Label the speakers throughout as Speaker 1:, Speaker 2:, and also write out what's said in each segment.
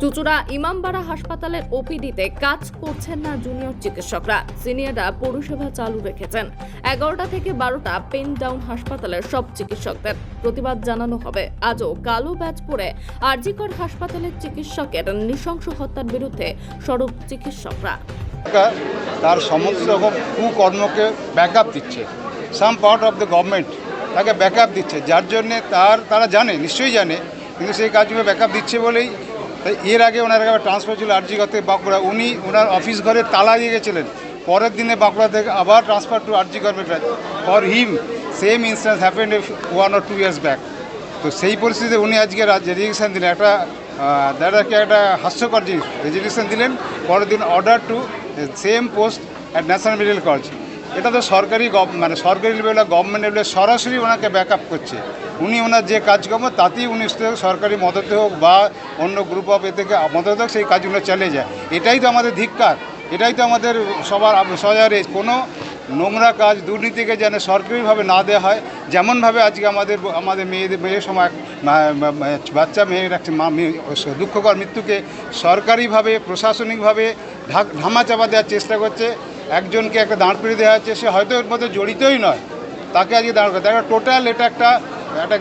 Speaker 1: চুচুড়া ইমামবাড়া হাসপাতালের ওপিডিতে কাজ করছেন না জুনিয়র চিকিৎসকরা। সিনিয়ররা পরিষেবা চালু রেখেছেন। এগারোটা থেকে বারোটা পেন ডাউন হাসপাতালের সব চিকিৎসকদের প্রতিবাদ জানানো হবে। আজও কালো ব্যাচ পরে আরজিকর হাসপাতালের চিকিৎসকের নৃশংস হত্যার বিরুদ্ধে সরব চিকিৎসকরা।
Speaker 2: তার সমস্ত রকম কুকর্মকে ব্যাকআপ দিচ্ছে। Some part of the government তাকে ব্যাকআপ দিচ্ছে। যার জন্যে তার তারা জানে, নিশ্চয়ই জানে কিন্তু সেই কাজগুলো ব্যাকআপ দিচ্ছে বলেই, তাই এর আগে ওনার একবার ট্রান্সফার ছিল আরজি করতে বাঁকুড়া। উনি ওনার অফিস ঘরে তালা দিয়ে গেছিলেন। পরের দিনে বাঁকুড়া থেকে আবার transfer to RG government for him same instance happened one or two years back তো সেই পরিস্থিতিতে উনি আজকে রেজিগনেশন দিলেন, একটা দাদাকে একটা হাস্যকর জিনিস। রেজিগনেশন দিলেন, পরের দিন order to same post at National Medical College এটা তো সরকারি মানে সরকারি লেভেলে গভর্নমেন্ট লেভেলে সরাসরি ওনাকে ব্যাক করছে। উনি ওনার যে কাজকর্ম, তাতেই উনি সরকারি মদতে হোক বা অন্য গ্রুপ অফ এ থেকে মদতে হোক, সেই কাজগুলো চালিয়ে যায়। এটাই তো আমাদের ধিক্কার। এটাই তো আমাদের সবার সজারে কোনো নোংরা কাজ, দুর্নীতিকে যেন সরকারিভাবে না দেওয়া হয়, যেমনভাবে আজকে আমাদের আমাদের মেয়েদের মেয়ের সময় বাচ্চা মেয়ের একটা দুঃখকর মৃত্যুকে সরকারিভাবে, প্রশাসনিকভাবে ঢাক ধামা চাপা দেওয়ার চেষ্টা করছে। একজনকে একটা দাঁড় করে দেওয়া হচ্ছে সে হয়তো এর মধ্যে জড়িতই নয়। তাকে আজকে দাঁড় করে একটা টোটাল এটা একটা একটা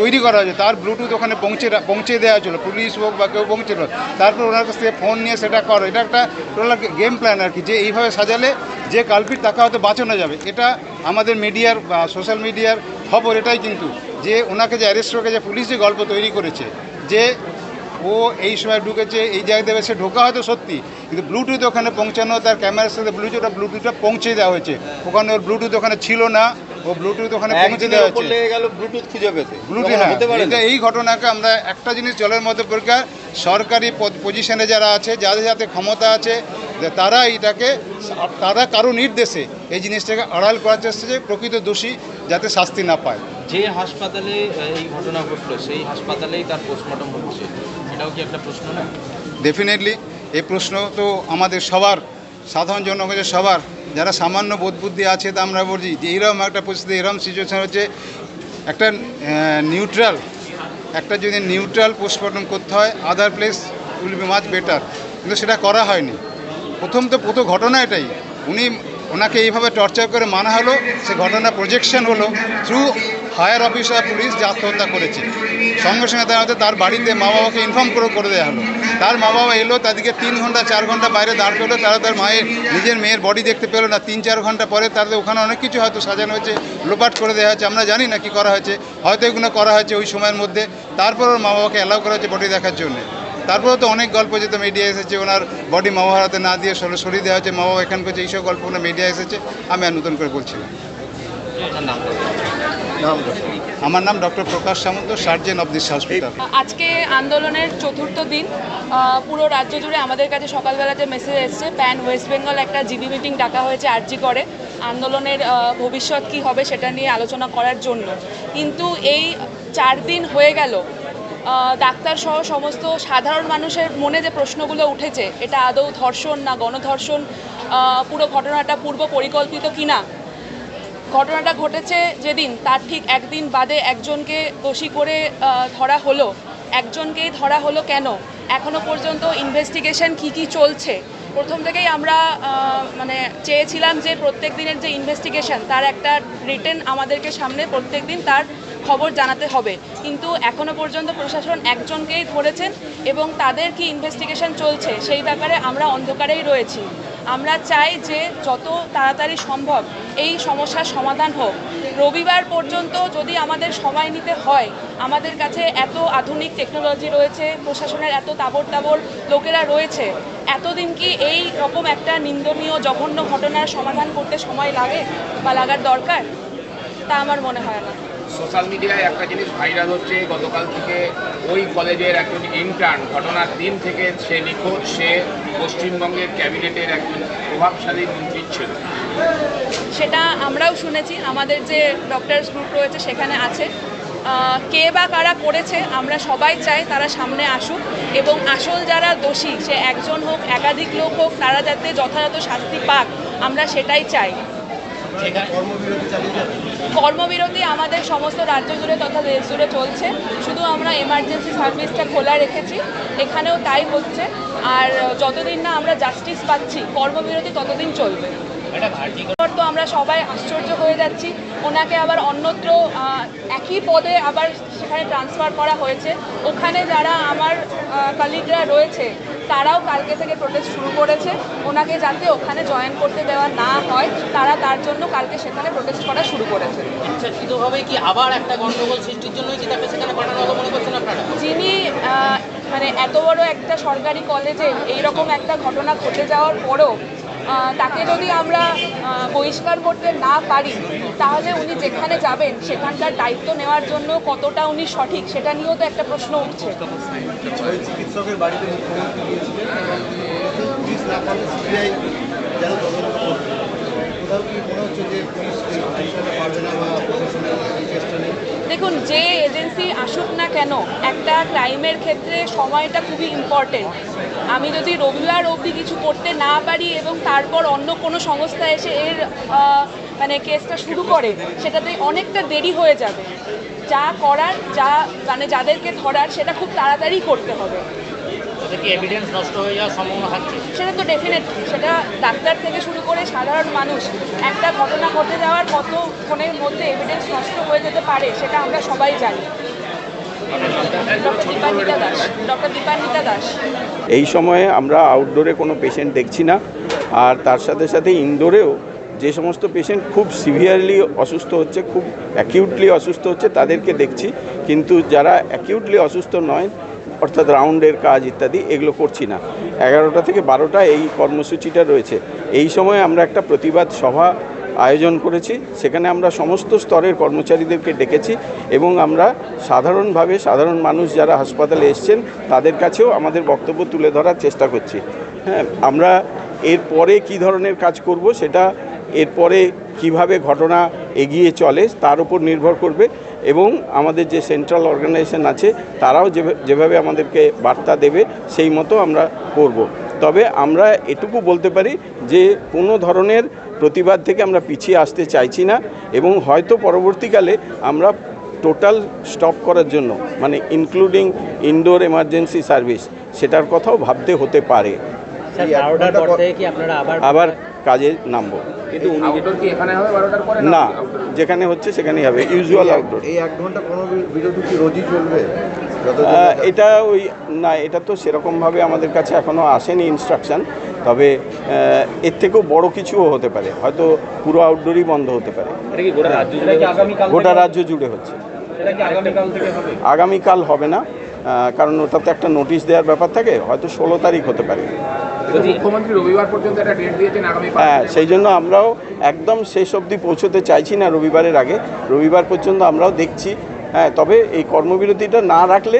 Speaker 2: তৈরি করা হয়েছে। তার ব্লুটুথ ওখানে পৌঁছে পৌঁছে দেওয়া হয়েছিল। পুলিশ হোক বা কেউ পৌঁছেছিল তারপর ওনার কাছ ফোন নিয়ে সেটা করো। এটা একটা টোটাল গেম প্ল্যান আর কি। যে এইভাবে সাজালে যে কালপিট তাকে হয়তো বাঁচানো যাবে। এটা আমাদের মিডিয়ার বা সোশ্যাল মিডিয়ার খবর এটাই কিন্তু। যে ওনাকে যে অ্যারেস্ট করে যে পুলিশ যে গল্প তৈরি করেছে, যে ও এই সময় ঢুকেছে এই জায়গাতে সে ঢোকা হয়তো সত্যি কিন্তু ব্লুটুথ ওখানে পৌঁছানো তার ক্যামেরার সাথে ব্লুটুথটা ব্লুটুথটা পৌঁছে দেওয়া হয়েছে। ওখানে ওর ব্লুটুথ ওখানে ছিল না ও ব্লুটুথ ওখানে পৌঁছে দেওয়া হয়েছে
Speaker 3: গেল ব্লুটুথ খুঁজে পেতে।
Speaker 2: ব্লুটুথ হ্যাঁ? এটা এই ঘটনাকে আমরা একটা জিনিস জলের মধ্যে পরিষ্কার সরকারি পজিশনে যারা আছে যাদের যাতে ক্ষমতা আছে তারা এইটাকে তারা কারও নির্দেশে এই জিনিসটাকে আড়াল করার চেষ্টা যে প্রকৃত দোষী যাতে শাস্তি না পায়।
Speaker 4: যে হাসপাতালে এই ঘটনা ঘটলো সেই হাসপাতালেই তার পোস্টমর্টম হচ্ছে। এটাও কি একটা প্রশ্ন না?
Speaker 2: ডেফিনেটলি এই প্রশ্ন তো আমাদের সবার, সাধারণ জনগণের সবার। যারা সামান্য বোধ বুদ্ধি আছে, তা আমরা বলছি যে এইরকম একটা পরিস্থিতি এরকম সিচুয়েশান হচ্ছে, একটা নিউট্রাল একটা যদি নিউট্রাল পোস্টমর্টম করতে হয় other place will be much better কিন্তু সেটা করা হয়নি। প্রথম তো, প্রথম ঘটনা এটাই। উনি ওনাকে এইভাবে টর্চার করে মানা হলো, সে ঘটনা প্রজেকশন হলো থ্রু হায়ার অফিসার পুলিশ যে আত্মহত্যা করেছে। সঙ্গে সঙ্গে তার তার বাড়িতে মা বাবাকে ইনফর্ম করে করে দেওয়া হলো। তার মা বাবা এলো, তাদেরকে তিন ঘণ্টা, চার ঘণ্টা বাইরে দাঁড় করল, তারা তার মায়ের, নিজের মেয়ের বডি দেখতে পেল না। তিন, চার ঘণ্টা পরে তাদের ওখানে অনেক কিছু হয়তো সাজানো হয়েছে লোপাট করে দেওয়া হয়েছে, আমরা জানি না কি করা হয়েছে। হয়তো এগুলো করা হয়েছে ওই সময়ের মধ্যে। তারপর ওর মা বাবাকে অ্যালাউ করা হয়েছে বডি দেখার জন্য। তারপরে তো অনেক গল্প যেত মিডিয়া এসেছে ওনার বডি মা বাবার হাতে না দিয়ে সরে সরিয়ে দেওয়া হয়েছে মা বাবা এখান করছে এইসব গল্পগুলো মিডিয়া এসেছে আমি আর নতুন করে বলছি না। আমার নাম doctor Prakash Samanta surgeon of this hospital
Speaker 5: আজকে আন্দোলনের চতুর্থ দিন পুরো রাজ্য জুড়ে আমাদের কাছে সকালবেলা যে মেসেজ এসছে প্যান ওয়েস্ট বেঙ্গল একটা জিবি মিটিং ডাকা হয়েছে আরজি করে আন্দোলনের ভবিষ্যৎ কি হবে সেটা নিয়ে আলোচনা করার জন্য। কিন্তু এই চার দিন হয়ে গেল ডাক্তার সহ সমস্ত সাধারণ মানুষের মনে যে প্রশ্নগুলো উঠেছে, এটা আদৌ ধর্ষণ না গণধর্ষণ পুরো ঘটনাটা পূর্ব পরিকল্পিত কিনা? ঘটনাটা ঘটেছে যেদিন, তার ঠিক একদিন বাদে একজনকে দোষী করে ধরা হলো। একজনকেই ধরা হলো কেন? এখনও পর্যন্ত ইনভেস্টিগেশন কী কী চলছে? প্রথম থেকেই আমরা মানে চেয়েছিলাম যে প্রত্যেক দিনের যে ইনভেস্টিগেশন তার একটা রিটেন আমাদেরকে সামনে প্রত্যেক দিন তার খবর জানাতে হবে। কিন্তু এখনও পর্যন্ত প্রশাসন একজনকেই ধরেছেন এবং তাদের কি ইনভেস্টিগেশন চলছে সেই ব্যাপারে আমরা অন্ধকারেই রয়েছি। আমরা চাই যে যত তাড়াতাড়ি সম্ভব এই সমস্যার সমাধান হোক। রবিবার পর্যন্ত যদি আমাদের সময় নিতে হয়, আমাদের কাছে এত আধুনিক টেকনোলজি রয়েছে, প্রশাসনের এত তাবর তাবর লোকেরা রয়েছে, এতদিন কি এই রকম একটা নিন্দনীয়, জঘন্য ঘটনার সমাধান করতে সময় লাগে বা লাগার দরকার? তা আমার মনে হয় না।
Speaker 6: সোশ্যাল মিডিয়ায় একটা জিনিস ভাইরাল হচ্ছে, গতকাল থেকে ওই কলেজের একজন ইন্টার্ন ঘটনার দিন থেকে সে নিখোঁজ, সে পশ্চিমবঙ্গের ক্যাবিনেটের একজন প্রভাবশালী মন্ত্রী ছিল।
Speaker 5: সেটা আমরাও শুনেছি, আমাদের যে ডক্টরস গ্রুপ রয়েছে সেখানে আছে। কে বা কারা করেছে, আমরা সবাই চাই তারা সামনে আসুক এবং আসল যারা দোষী, সে একজন হোক, একাধিক লোক হোক, তারা যাতে যথাযথ শাস্তি পাক, আমরা সেটাই চাই। কর্মবিরতি আমাদের সমস্ত রাজ্য জুড়ে তথা দেশ জুড়ে চলছে। শুধু আমরা এমার্জেন্সি সার্ভিসটা খোলা রেখেছি এখানেও তাই হচ্ছে। আর যতদিন না আমরা জাস্টিস পাচ্ছি কর্মবিরতি ততদিন চলবে। তো আমরা সবাই আশ্চর্য হয়ে যাচ্ছি। ওনাকে আবার অন্যত্র একই পদে আবার সেখানে ট্রান্সফার করা হয়েছে। ওখানে যারা আমার কালিগরা রয়েছে তারাও কালকে থেকে প্রোটেস্ট শুরু করেছে। ওনাকে যাতে ওখানে জয়েন করতে দেওয়া না হয় তারা তার জন্য কালকে সেখানে প্রোটেস্ট করা শুরু করেছে।
Speaker 3: ইচ্ছাকৃতভাবে কি আবার একটা গন্ডগোল সৃষ্টির জন্যই কি তাকে সেখানে পাঠানো হলো মনে করছেন আপনারা?
Speaker 5: যিনি মানে এত বড় একটা সরকারি কলেজে এইরকম একটা ঘটনা ঘটে যাওয়ার পরও তাকে যদি আমরা বহিষ্কার করতে না পারি তাহলে উনি যেখানে যাবেন সেখানকার দায়িত্ব নেওয়ার জন্য কতটা উনি সঠিক সেটা নিয়েও তো একটা প্রশ্ন উঠছে।
Speaker 7: চিকিৎসকের বাড়িতে
Speaker 5: দেখুন যে এজেন্সি আসুক না কেন একটা ক্রাইমের ক্ষেত্রে সময়টা খুবই ইম্পর্টেন্ট আমি যদি রবিবার অবধি কিছু করতে না পারি এবং তারপর অন্য কোনো সংস্থা এসে এর মানে কেসটা শুরু করে সেটাতে অনেকটা দেরি হয়ে যাবে। যা করার যা মানে যাদেরকে ধরার সেটা খুব তাড়াতাড়ি করতে হবে।
Speaker 3: এভিডেন্স নষ্ট হয়ে যাওয়ার
Speaker 5: সেটা তো ডেফিনেট সেটা ডাক্তার থেকে শুরু করে সাধারণ মানুষ একটা ঘটনা ঘটে যাওয়ার কতক্ষণের মধ্যে এভিডেন্স নষ্ট হয়ে যেতে পারে সেটা আমরা সবাই জানি।
Speaker 8: এই সময়ে আমরা আউটডোরে কোনো পেশেন্ট দেখছি না। আর তার সাথে সাথে ইনডোরেও যে সমস্ত পেশেন্ট খুব সিভিয়ারলি অসুস্থ হচ্ছে, খুব অ্যাকিউটলি অসুস্থ হচ্ছে, তাদেরকে দেখছি। কিন্তু যারা অ্যাকিউটলি অসুস্থ নয়, অর্থাৎ রাউন্ডের কাজ ইত্যাদি, এগুলো করছি না। এগারোটা থেকে বারোটা এই কর্মসূচিটা রয়েছে। এই সময় আমরা একটা প্রতিবাদ সভা আয়োজন করেছি সেখানে আমরা সমস্ত স্তরের কর্মচারীদেরকে ডেকেছি এবং আমরা সাধারণভাবে সাধারণ মানুষ যারা হাসপাতালে এসছেন, তাদের কাছেও আমাদের বক্তব্য তুলে ধরার চেষ্টা করছি হ্যাঁ আমরা এরপরে কি ধরনের কাজ করব সেটা এরপরে কীভাবে ঘটনা এগিয়ে চলে তার উপর নির্ভর করবে এবং আমাদের যে সেন্ট্রাল অর্গানাইজেশন আছে, তারাও যেভাবে আমাদেরকে বার্তা দেবে, সেই মতো আমরা করব। তবে আমরা এটুকু বলতে পারি যে কোনো ধরনের প্রতিবাদ থেকে আমরা পিছিয়ে আসতে চাইছি না এবং হয়তো পরবর্তীকালে আমরা টোটাল স্টপ করার জন্য মানে ইনক্লুডিং ইনডোর এমার্জেন্সি সার্ভিস সেটার কথাও ভাবতে হতে পারে।
Speaker 3: আবার
Speaker 8: আবার কাজে নামবো?
Speaker 6: কিন্তু আউটডোর কি এখানে হবে বারোটার পরে
Speaker 8: না? যেখানে হচ্ছে সেখানেই হবে ইউজুয়াল আউটডোর
Speaker 7: এই এক ঘণ্টা কোনো বিরতি কি রোজই চলবে?
Speaker 8: এটা ওই না এটা তো সেরকমভাবে আমাদের কাছে এখনও আসেনি ইনস্ট্রাকশন তবে এর থেকেও বড় কিছুও হতে পারে। হয়তো পুরো আউটডোরই বন্ধ হতে পারে।
Speaker 4: গোটা রাজ্য জুড়ে আগামীকাল
Speaker 8: গোটা রাজ্য জুড়ে হচ্ছে।
Speaker 4: আগামীকাল হবে?
Speaker 8: না কারণ ওটাতে একটা নোটিশ দেওয়ার ব্যাপার থাকে হয়তো ষোলো তারিখ হতে পারে।
Speaker 6: মুখ্যমন্ত্রী রবিবার পর্যন্ত একটা ডেট দিয়েছেন আগামী
Speaker 8: হ্যাঁ সেই জন্য আমরাও একদম শেষ অবধি পৌঁছতে চাইছি না রবিবারের আগে। রবিবার পর্যন্ত আমরাও দেখছি হ্যাঁ তবে এই কর্মবিরতিটা না রাখলে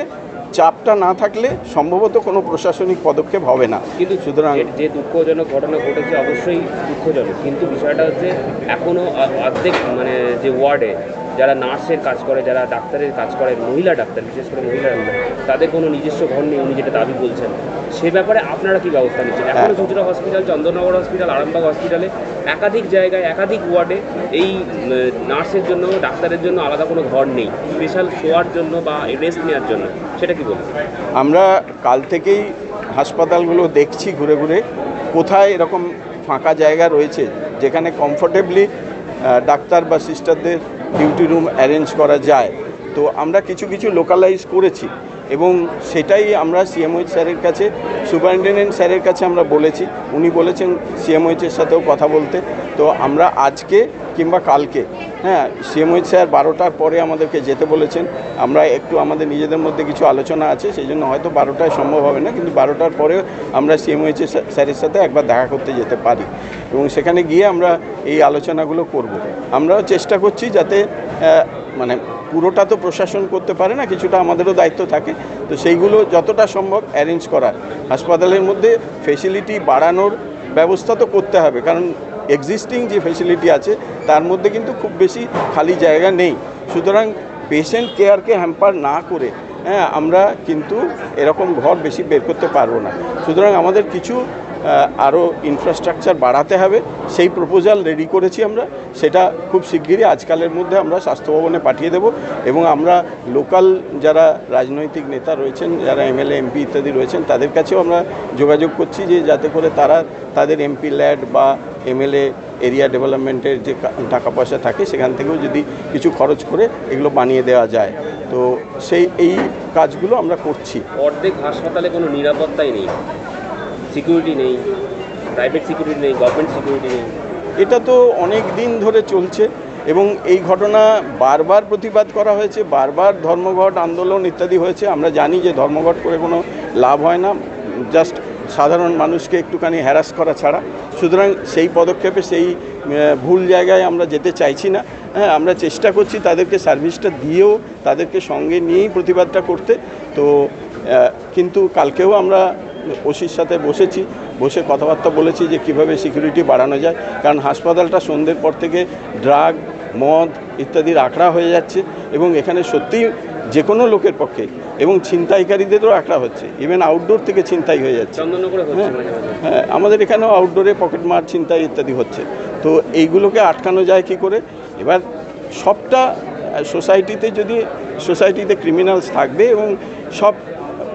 Speaker 8: চাপটা না থাকলে সম্ভবত কোনো প্রশাসনিক পদক্ষেপ হবে না।
Speaker 9: কিন্তু
Speaker 8: সুতরাং
Speaker 9: যে- দুঃখজনক ঘটনা ঘটেছে অবশ্যই দুঃখজনক। কিন্তু বিষয়টা হচ্ছে এখনও অর্ধেক মানে যে ওয়ার্ডে যারা নার্সের কাজ করে যারা ডাক্তারের কাজ করে মহিলা ডাক্তার বিশেষ করে মহিলা ডাক্তার তাদের কোনো নিজস্ব ঘর নেই উনি যেটা দাবি বলছেন। সে ব্যাপারে আপনারা কি ব্যবস্থা নিচ্ছেন? এখনও চুচুড়া হসপিটাল চন্দননগর হসপিটাল আরামবাগ হসপিটালে একাধিক জায়গায় একাধিক ওয়ার্ডে এই নার্সের জন্য ডাক্তারের জন্য আলাদা কোনো ঘর নেই। স্পেশাল শোয়ার জন্য বা রেস্ট নেওয়ার জন্য। সেটা
Speaker 8: আমরা কাল থেকেই হাসপাতালগুলো দেখছি ঘুরে ঘুরে। কোথায় এরকম ফাঁকা জায়গা রয়েছে? যেখানে কমফোর্টেবলি ডাক্তার বা সিস্টারদের ডিউটি রুম অ্যারেঞ্জ করা যায়। তো আমরা কিছু কিছু লোকালাইজ করেছি এবং সেটাই আমরা সিএমওইচ স্যারের কাছে সুপারিনটেন্ডেন্ট স্যারের কাছে আমরা বলেছি। উনি বলেছেন সিএমওইচের সাথেও কথা বলতে। তো আমরা আজকে কিংবা কালকে। হ্যাঁ সিএমওইচ স্যার বারোটার পরে আমাদেরকে যেতে বলেছেন। আমরা একটু আমাদের নিজেদের মধ্যে কিছু আলোচনা আছে সেই জন্য হয়তো বারোটায় সম্ভব হবে না, কিন্তু বারোটার পরেও আমরা সিএমওইচ স্যারের সাথে একবার দেখা করতে যেতে পারি। এবং সেখানে গিয়ে আমরা এই আলোচনাগুলো করব। আমরাও চেষ্টা করছি যাতে মানে পুরোটা তো প্রশাসন করতে পারে না, কিছুটা আমাদেরও দায়িত্ব থাকে। তো সেইগুলো যতটা সম্ভব অ্যারেঞ্জ করার। হাসপাতালের মধ্যে ফেসিলিটি বাড়ানোর ব্যবস্থা তো করতে হবে, কারণ এক্সিস্টিং যে ফেসিলিটি আছে, তার মধ্যে কিন্তু খুব বেশি খালি জায়গা নেই। সুতরাং পেশেন্ট কেয়ারকে হ্যাম্পার না করে হ্যাঁ আমরা কিন্তু এরকম ঘর বেশি বের করতে পারব না। সুতরাং আমাদের কিছু আরও ইনফ্রাস্ট্রাকচার বাড়াতে হবে। সেই প্রপোজাল রেডি করেছি আমরা। সেটা খুব শিগগিরই আজকালের মধ্যে আমরা স্বাস্থ্য ভবনে পাঠিয়ে দেব এবং আমরা লোকাল যারা রাজনৈতিক নেতা রয়েছেন, যারা এমএলএ, এমপি ইত্যাদি রয়েছেন, তাদের কাছেও আমরা যোগাযোগ করছি যে যাতে করে তারা তাদের এমপি ল্যাড বা এমএলএ এরিয়া ডেভেলপমেন্টের যে টাকা পয়সা থাকে, সেখান থেকেও যদি কিছু খরচ করে এগুলো বানিয়ে দেওয়া যায়। তো সেই, এই কাজগুলো আমরা করছি।
Speaker 9: অর্ধেক হাসপাতালে কোনো নিরাপত্তাই নেই। সিকিউরিটি নেই প্রাইভেট সিকিউরিটি নেই গভর্নমেন্ট সিকিউরিটি নেই।
Speaker 8: এটা তো অনেক দিন ধরে চলছে এবং এই ঘটনা বারবার প্রতিবাদ করা হয়েছে, বারবার ধর্মঘট, আন্দোলন ইত্যাদি হয়েছে। আমরা জানি যে ধর্মঘট করে কোনো লাভ হয় না জাস্ট সাধারণ মানুষকে একটুখানি হ্যারাস করা ছাড়া। সুতরাং সেই পদক্ষেপে সেই ভুল জায়গায় আমরা যেতে চাইছি না। হ্যাঁ আমরা চেষ্টা করছি তাদেরকে সার্ভিসটা দিয়েও, তাদেরকে সঙ্গে নিয়েই প্রতিবাদটা করতে। তো কিন্তু কালকেও আমরা ওসির সাথে বসেছি বসে কথাবার্তা বলেছি যে কীভাবে সিকিউরিটি বাড়ানো যায়। কারণ হাসপাতালটা সন্ধ্যের পর থেকে ড্রাগ মদ ইত্যাদির আখড়া হয়ে যাচ্ছে এবং এখানে সত্যিই যে কোনো লোকের পক্ষে এবং ছিনতাইকারীদেরও আখড়া হচ্ছে। ইভেন আউটডোর থেকে ছিনতাই হয়ে যাচ্ছে। হ্যাঁ, হ্যাঁ আমাদের এখানেও আউটডোরে পকেট মার ছিনতাই ইত্যাদি হচ্ছে। তো এইগুলোকে আটকানো যায় কি করে? এবার সবটা সোসাইটিতে যদি সোসাইটিতে ক্রিমিনালস থাকবে এবং সব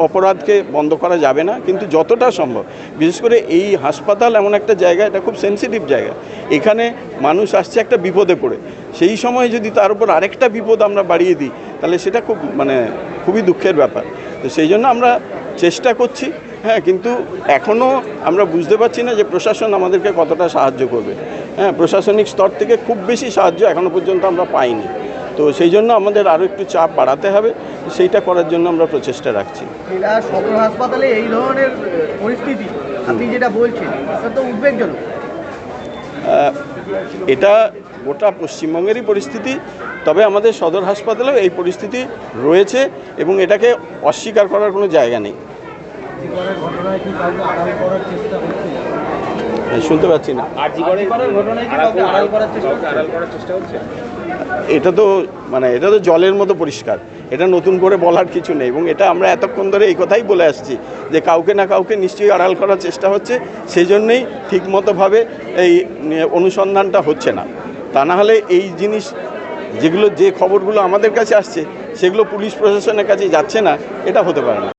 Speaker 8: অপরাধকে বন্ধ করা যাবে না, কিন্তু যতটা সম্ভব। বিশেষ করে এই হাসপাতাল এমন একটা জায়গা, এটা খুব সেন্সিটিভ জায়গা। এখানে মানুষ আসছে একটা বিপদে পড়ে। সেই সময় যদি তার উপর আরেকটা বিপদ আমরা বাড়িয়ে দিই, তাহলে সেটা খুব মানে খুবই দুঃখের ব্যাপার। তো সেই জন্য আমরা চেষ্টা করছি হ্যাঁ কিন্তু এখনও আমরা বুঝতে পারছি না যে প্রশাসন আমাদেরকে কতটা সাহায্য করবে। হ্যাঁ প্রশাসনিক স্তর থেকে খুব বেশি সাহায্য এখনও পর্যন্ত আমরা পাইনি। তো সেই জন্য আমাদের আরও একটু চাপ বাড়াতে হবে। সেইটা করার জন্য আমরা প্রচেষ্টা রাখছি।
Speaker 7: এটা সদর হাসপাতালে এই ধরনের পরিস্থিতি আপনি যেটা বলছেন এটা তো উদ্বেগজনক।
Speaker 8: এটা গোটা পশ্চিমবঙ্গেরই পরিস্থিতি তবে আমাদের সদর হাসপাতালেও এই পরিস্থিতি রয়েছে এবং এটাকে অস্বীকার করার কোনো জায়গা নেই। শুনতে পাচ্ছি না।
Speaker 7: ঘটনায় আড়াল করার চেষ্টা হচ্ছে?
Speaker 8: এটা তো মানে এটা তো জলের মতো পরিষ্কার। এটা নতুন করে বলার কিছু নেই এবং এটা আমরা এতক্ষণ ধরে এই কথাই বলে আসছি যে কাউকে না কাউকে নিশ্চয়ই আড়াল করার চেষ্টা হচ্ছে সেই জন্যেই ঠিকমতোভাবে এই অনুসন্ধানটা হচ্ছে না। তা না হলে এই জিনিস, যেগুলো, যে খবরগুলো আমাদের কাছে আসছে, সেগুলো পুলিশ প্রশাসনের কাছে যাচ্ছে না, এটা হতে পারে না।